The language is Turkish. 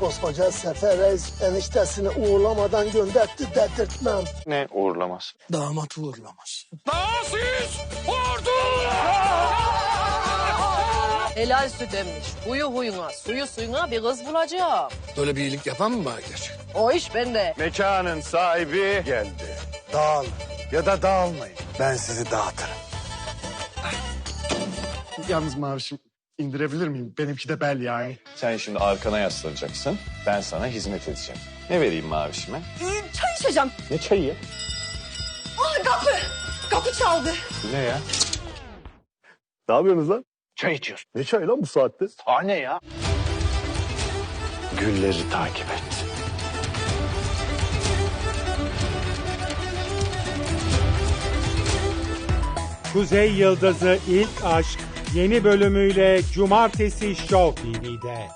Koskoca Sefer Reis eniştesini uğurlamadan göndertti dedirtmem. Ne uğurlamaz. Damat uğurlamış. Helal süt emmiş. Huyu huyuna, suyu suyuna bir kız bulacağım. Böyle bir iyilik yapan mı Bagir? O iş bende. Mekanın sahibi geldi. Dağılın ya da dağılmayın. Ben sizi dağıtırım. Yalnız Mavişim indirebilir miyim? Benimki de bel yani. Sen şimdi arkana yaslanacaksın. Ben sana hizmet edeceğim. Ne vereyim mavişime? Çay içeceğim. Ne çayı? Aa, kapı. Kapı çaldı. Ne ya? Ne yapıyorsunuz lan? Çay içiyorsun. Ne çay lan bu saatte? Tane ya. Gülleri takip et. Kuzey Yıldızı İlk Aşk yeni bölümüyle Cumartesi Show TV'de.